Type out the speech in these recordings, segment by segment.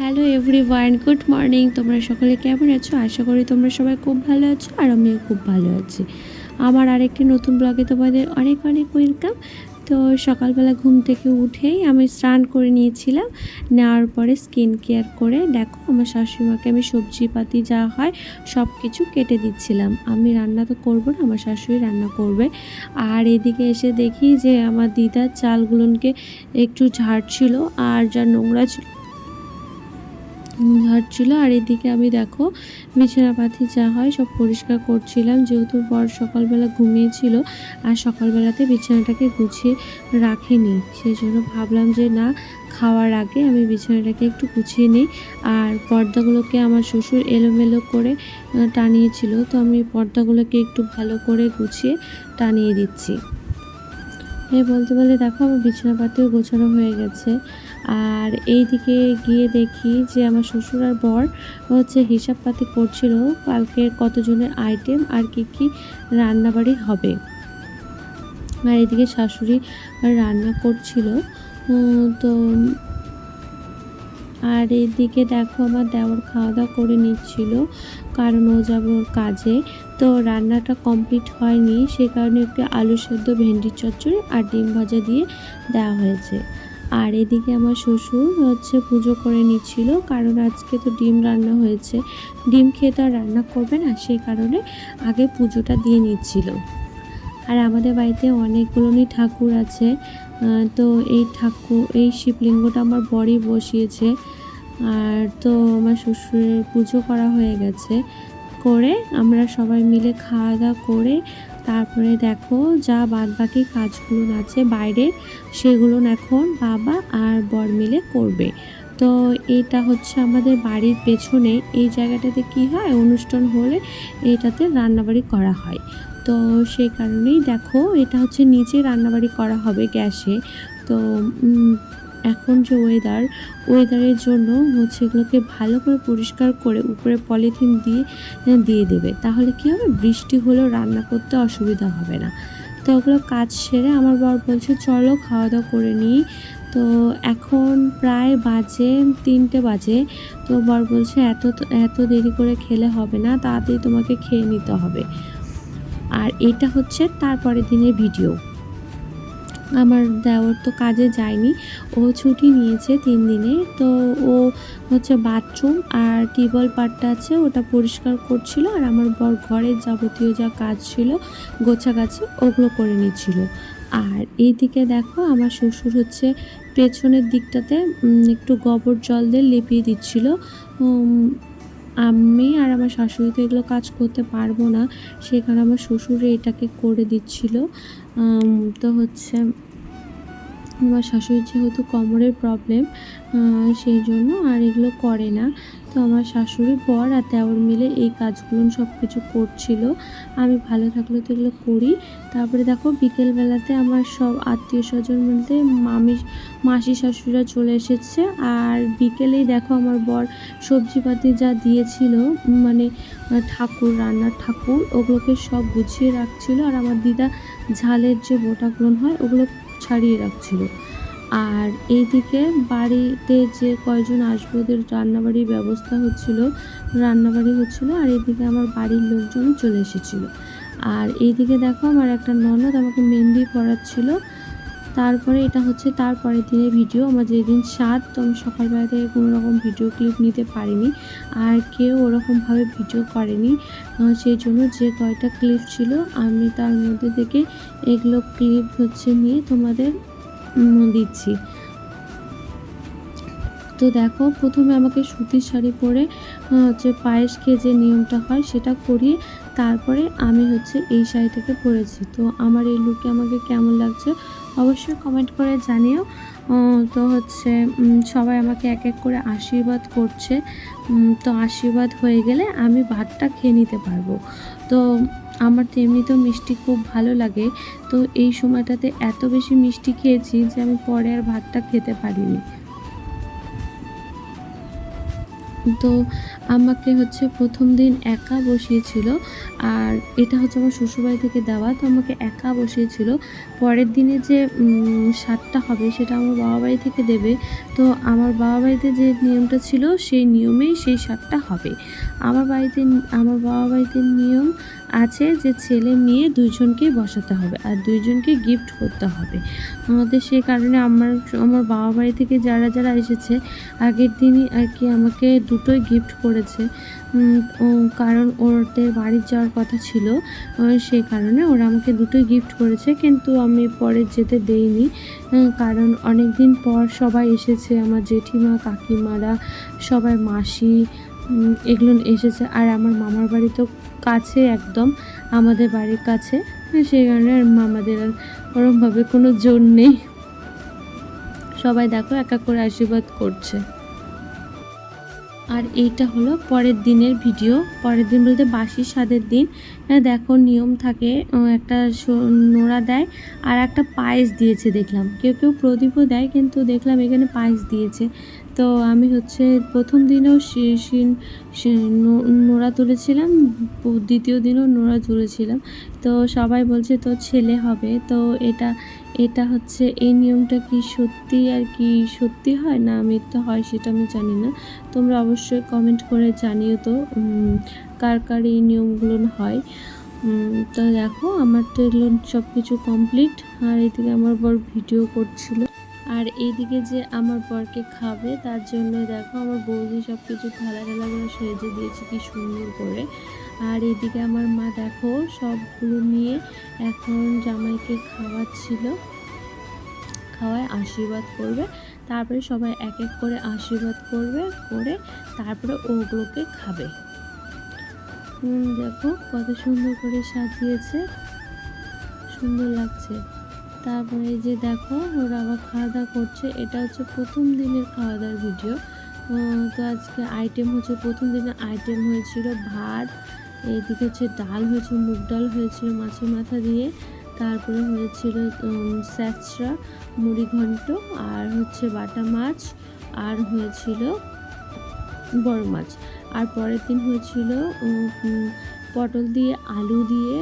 Hello everyone good morning তোমরা সকলে কেমন আছো? আশা করি তোমরা সবাই খুব ভালো আছো আর আমিও খুব ভালো আছি। আমার আরেকটি নতুন ব্লগে তোমাদের অনেক অনেক ওয়েলকাম তো সকালবেলা ঘুম থেকে উঠেই আমি স্নান করে নিয়েছিলাম। নেওয়ার পরে স্কিন কেয়ার করে দেখো আমার শাশুড়িমাকে আমি সবজি পাতি যা হয় সব কিছু কেটে দিচ্ছিলাম। আমি রান্না তো করব না, আমার শাশুড়ি রান্না করবে। আর এদিকে এসে দেখি যে আমার দিদার চালগুলোকে একটু ঝাড়ছিল আর যা নোংরা ছিল ঝাড়ছিল, আর এদিকে আমি দেখো বিছানাপাতি যা হয় সব পরিষ্কার করছিলাম, যেহেতু বর সকালবেলা ঘুমিয়েছিল আর সকালবেলাতে বিছানাটাকে গুছিয়ে রাখেনি। সেই জন্য ভাবলাম যে না, খাওয়ার আগে আমি বিছানাটাকে একটু গুছিয়ে নিই। আর পর্দাগুলোকে আমার শ্বশুর এলোমেলো করে টানিয়েছিল, তো আমি পর্দাগুলোকে একটু ভালো করে গুছিয়ে টানিয়ে দিচ্ছি। এ বলতে বলতে দেখো আমার বিছানাপাতিও গোছানো হয়ে গেছে। আর এই দিকে গিয়ে দেখি যে আমার শ্বশুর আর বর হচ্ছে হিসাবপাতি করছিল কালকের কতজনের আইটেম আর কি কি রান্নাবাড়ি হবে। আর এদিকে শাশুড়ি রান্না করছিল। তো আর এইদিকে দেখো আমার দেওর খাওয়া দাওয়া করে নিচ্ছিল, কারণ ও যাবে কাজে। তো রান্নাটা কমপ্লিট হয়নি, সে কারণে একটু আলু সেদ্ধ ভেন্ডির চচ্চড়ি আর ডিম ভাজা দিয়ে দেওয়া হয়েছে। আর এদিকে আমার শ্বশুর হচ্ছে পুজো করে নিচ্ছিল, কারণ আজকে তো ডিম রান্না হয়েছে। ডিম খেয়ে তো আর রান্না করবে না, সেই কারণে আগে পুজোটা দিয়ে নিচ্ছিল। আর আমাদের বাড়িতে অনেকগুলোই ঠাকুর আছে তো এই ঠাকুর এই শিবলিঙ্গটা আমার বরই বসিয়েছে। আর তো আমার শ্বশুরের পুজো করা হয়ে গেছে। করে আমরা সবাই মিলে খাওয়া দাওয়া করে তারপরে দেখো যা বাদ বাকি কাজগুলো আছে বাইরে, সেগুলো এখন বাবা আর বর মিলে করবে। তো এটা হচ্ছে আমাদের বাড়ির পেছনে, এই জায়গাটাতে কি হয়? অনুষ্ঠান হলে এটাতে রান্নাবাড়ি করা হয়। তো সেই কারণেই দেখো এটা হচ্ছে নিচে রান্নাবাড়ি করা হবে গ্যাসে। তো এখন যে ওয়েদার ওয়েদারের জন্য হচ্ছে এগুলোকে ভালো করে পরিষ্কার করে উপরে পলিথিন দিয়ে দিয়ে দেবে। তাহলে কি হবে? বৃষ্টি হলেও রান্না করতে অসুবিধা হবে না। তো ওগুলো কাজ সেরে আমার বর বলছে, চলো খাওয়া দাওয়া করে নিই। তো এখন প্রায় বাজে তিনটে বাজে। তো বর বলছে, এত এত দেরি করে খেলে হবে না, তাড়াতাড়ি তোমাকে খেয়ে নিতে হবে। আর এটা হচ্ছে তারপরের দিনের ভিডিও আমার দেওর তো কাজে যায়নি। ও ছুটি নিয়েছে তিন দিনে। তো ও হচ্ছে বাথরুম আর টিউবওয়েল পার্টটা আছে, ওটা পরিষ্কার করছিল আর আমার বর ঘরের যাবতীয় যা কাজ ছিল, গোছাগাছি, ওগুলো করে নিচ্ছিল। আর এইদিকে দেখো আমার শ্বশুর হচ্ছে পেছনের দিকটাতে একটু গোবর জল দিয়ে লেপিয়ে দিচ্ছিল। আমি আর আমার শাশুড়ি তো এগুলো কাজ করতে পারব না সেখানে আমার শ্বশুরে এটাকে করে দিচ্ছিল। তো হচ্ছে আমার শাশুড়ির যেহেতু কোমরের প্রবলেম সেই জন্য আর এগুলো করে না। তো আমার শাশুড়ি বর আর দেওর মিলে এই কাজগুলো সব কিছু করছিল। আমি ভালো থাকলে তো এগুলো করি। তারপরে দেখো বিকেলবেলাতে আমার সব আত্মীয় স্বজন বলতে মামি, মাসি শাশুড়িরা চলে এসেছে। আর বিকেলেই দেখো আমার বর সবজিপাতি যা দিয়েছিল মানে ঠাকুর, রান্নার ঠাকুর, ওগুলোকে সব গুছিয়ে রাখছিল। আর আমার দিদা ঝালের যে বোটাগুলো হয়, ওগুলো ছাড়িয়ে রাখছিল। আর এইদিকে বাড়িতে যে কয়জন আসবে ওদের রান্নাবাড়ির ব্যবস্থা হচ্ছিল, রান্নাবাড়ি হচ্ছিল আর এইদিকে আমার বাড়ির লোকজন চলে এসেছিল। আর এইদিকে দেখো আমার একটা ননদ আমাকে মেহেন্দি পড়াচ্ছিল তারপরে এটা হচ্ছে তারপরের দিনের ভিডিও। আমার যেদিন সাত, তো আমি সকালবেলা থেকে কোনো রকম ভিডিও ক্লিপ নিতে পারিনি আর কেউ ওরকমভাবে ভিডিও করেনি। সেই জন্য যে কয়টা ক্লিপ ছিল, আমি তার মধ্যে থেকে এগুলো ক্লিপ হচ্ছে নিয়ে তোমাদের দিচ্ছি। তো দেখো, প্রথমে আমাকে সুতির শাড়ি পরে হচ্ছে পায়েস খেয়ে যে নিয়মটা হয় সেটা করিয়ে তারপরে আমি হচ্ছে এই শাড়িটাকে পরেছি। তো আমার এই লুকে আমাকে কেমন লাগছে অবশ্যই কমেন্ট করে জানিও। তো হচ্ছে সবাই আমাকে এক এক করে আশীর্বাদ করছে। তো আশীর্বাদ হয়ে গেলে আমি ভাতটা খেয়ে নিতে পারব। তো আমার তো এমনিতেও মিষ্টি খুব ভালো লাগে। তো এই সময়টাতে এত বেশি মিষ্টি খেয়েছি যে আমি পরে আর ভাতটা খেতে পারিনি। তো আমাকে হচ্ছে প্রথম দিন একা বসিয়েছিল আর এটা হচ্ছে আমার শ্বশুরবাড়ি থেকে দেওয়া, তো আমাকে একা বসিয়েছিল। পরের দিনে যে স্বাদটা হবে সেটা আমার বাবা বাড়ি থেকে দেবে। তো আমার বাবা বাড়িতে যে নিয়মটা ছিল সেই নিয়মেই সেই সারটা হবে। আমার বাড়িতে, আমার বাবা বাড়িতে নিয়ম আছে যে ছেলে মেয়ে দুইজনকেই বসাতে হবে আর দুইজনকে গিফট করতে হবে। আমাদের সেই কারণে আমার আমার বাবা বাড়ি থেকে যারা যারা এসেছে, আগের দিনই আর কি আমাকে দুটোই গিফট করেছে। ও, কারণ ওদের বাড়ি যাওয়ার কথা ছিল সেই কারণে ওরা আমাকে দুটোই গিফট করেছে, কিন্তু আমি পরে যেতে দেইনি কারণ অনেক দিন পর সবাই এসেছে, আমার জেঠিমা, কাকিমারা সবাই মাসি এগুলো এসেছে, আর আমার মামার বাড়ি তো কাছে একদম, আমাদের বাড়ির কাছে, সেই কারণে মামাদের আর ওরমভাবে কোনো জোর নেই। সবাই দেখো এক এক করে আশীর্বাদ করছে। আর এইটা হলো পরের দিনের ভিডিও। পরের দিন বলতে বাসি স্বাদের দিন। আহ, দেখো নিয়ম থাকে একটা নোড়া দেয় আর একটা পায়েস দিয়েছে দেখলাম। কেউ কেউ প্রদীপও দেয় কিন্তু দেখলাম এখানে পায়েস দিয়েছে। তো আমি হচ্ছে প্রথম দিনেও নোড়া তুলেছিলাম দ্বিতীয় দিনও নোড়া তুলেছিলাম। তো সবাই বলছে তো ছেলে হবে তো এটা এটা হচ্ছে, এই নিয়মটা কি সত্যি আর কি সত্যি হয় না মিথ্যা হয় সেটা আমি জানি না। তোমরা অবশ্যই কমেন্ট করে জানিও তো কার কার এই নিয়মগুলো হয়। তো দেখো, আমার তো এগুলো সব কিছু কমপ্লিট আর এদিকে আমার বর ভিডিও করছিল। আর এইদিকে যে আমার বরকে খাবে, তার জন্য দেখো, আমার বৌদি সব কিছু থালা ঢালাগুলো সেজে দিয়েছে, কি সুন্দর করে। আর এদিকে আমার মা দেখো, সবগুলো নিয়ে এখন জামাইকে খাওয়াচ্ছিল। খাওয়ায় আশীর্বাদ করবে। তারপরে সবাই এক এক করে আশীর্বাদ করবে, করে তারপরে ওগুলোকে খাবে। দেখো কত সুন্দর করে সাজিয়েছে। সুন্দর লাগছে। তারপরে যে দেখো, ওরা আবার খাওয়া দাওয়া করছে। এটা হচ্ছে প্রথম দিনের খাওয়া দাওয়ার ভিডিও তো আজকে আইটেম হচ্ছে, প্রথম দিনের আইটেম হয়েছিল ভাত এইদিকে হচ্ছে ডাল হয়েছে মুগ ডাল হয়েছিল মাছের মাথা দিয়ে। তারপরে হয়েছিল উম, স্যাঁচড়া মুড়ি ঘন্ট আর হচ্ছে বাটা মাছ আর হয়েছিল বড় মাছ। আর পরের দিন হয়েছিল পটল দিয়ে আলু দিয়ে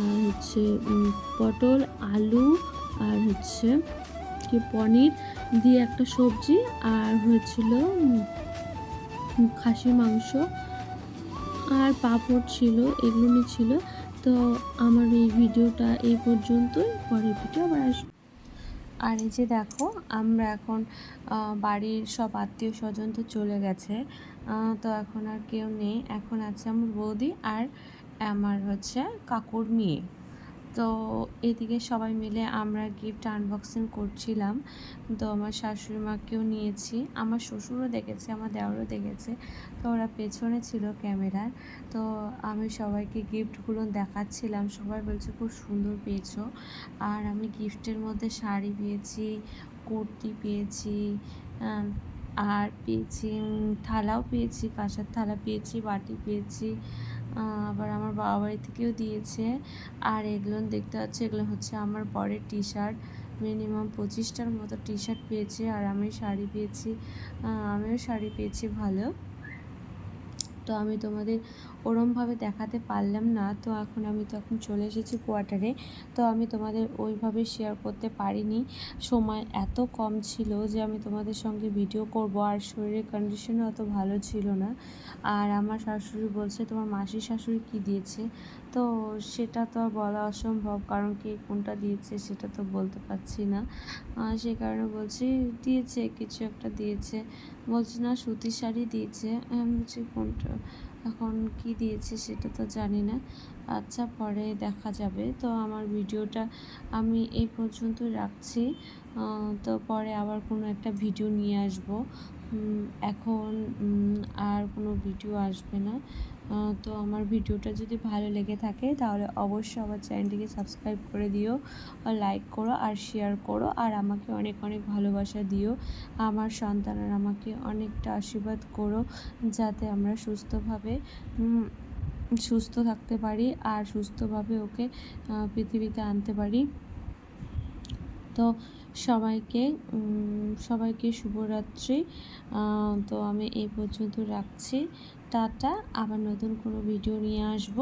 আর হচ্ছে পটল আলু আর হচ্ছে কি পনির দিয়ে একটা সবজি আর হয়েছিল খাসির মাংস আর পাঁপড় ছিল এগুলোই ছিল। তো আমার এই ভিডিওটা এই পর্যন্তই। পরের ভিডিও আবার আসবে। আর এই যে দেখো, আমরা এখন বাড়ির সব আত্মীয় স্বজন তো চলে গেছে। তো এখন আর কেউ নেই। এখন আছে আমার বৌদি আর আমার হচ্ছে কাকুর মেয়ে। তো এদিকে সবাই মিলে আমরা গিফট আনবক্সিং করছিলাম। তো আমার শাশুড়ি মাকেও নিয়েছি। আমার শ্বশুরও দেখেছে, আমার দেওয়ারও দেখেছে। তো ওরা পেছনে ছিল ক্যামেরার। তো আমি সবাইকে গিফটগুলো দেখাচ্ছিলাম। সবাই বলছে, খুব সুন্দর পেয়েছ। আর আমি গিফটের মধ্যে শাড়ি পেয়েছি, কুর্তি পেয়েছি আর পেয়েছি থালাও পেয়েছি কাঁসার থালা পেয়েছি, বাটি পেয়েছি। আবার আমার বাবা বাড়ি থেকেও দিয়েছে। আর এগুলো দেখতে পাচ্ছি, এগুলো হচ্ছে আমার বরের টি শার্ট মিনিমাম পঁচিশটার মতো টি শার্ট পেয়েছে আর আমি শাড়ি পেয়েছি। আমিও শাড়ি পেয়েছি ভালো। তো আমি তোমাদের ওরমভাবে দেখাতে পারলাম না। তো এখন আমি তো এখন চলে এসেছি কোয়ার্টারে তো আমি তোমাদের ওইভাবে শেয়ার করতে পারিনি। সময় এত কম ছিল যে আমি তোমাদের সঙ্গে ভিডিও করব। আর শরীরের কন্ডিশনও অত ভালো ছিল না। আর আমার শাশুড়ি বলছে, তোমার মাসির শাশুড়ি কী দিয়েছে? তো সেটা তো বলা অসম্ভব। কারণ কে কোনটা দিয়েছে সেটা তো বলতে পারছি না। সে কারণে বলছি, দিয়েছে, কিছু একটা দিয়েছে। বলছি, না, সুতির শাড়ি দিয়েছে। আমি বলছি, কোনটা? এখন কি দিয়েছে সেটা তো জানি না। আচ্ছা পরে দেখা যাবে। তো আমার ভিডিওটা আমি এই পর্যন্ত রাখছি। তো পরে আবার কোনো একটা ভিডিও নিয়ে আসব। এখন আর কোনো ভিডিও আসবে না। তো আমার ভিডিওটা যদি ভালো লেগে থাকে, তাহলে অবশ্যই আমার চ্যানেলটিকে সাবস্ক্রাইব করে দিও লাইক করো আর শেয়ার করো, আর আমাকে অনেক অনেক ভালোবাসা দিও। আমার সন্তানের আমাকে অনেকটা আশীর্বাদ করো, যাতে আমরা সুস্থভাবে সুস্থ থাকতে পারি আর সুস্থভাবে ওকে পৃথিবীতে আনতে পারি। তো সবাইকে সবাইকে শুভরাত্রি। তো আমি এই পর্যন্ত রাখছি। টাটা, আবার নতুন কোনো ভিডিও নিয়ে আসব।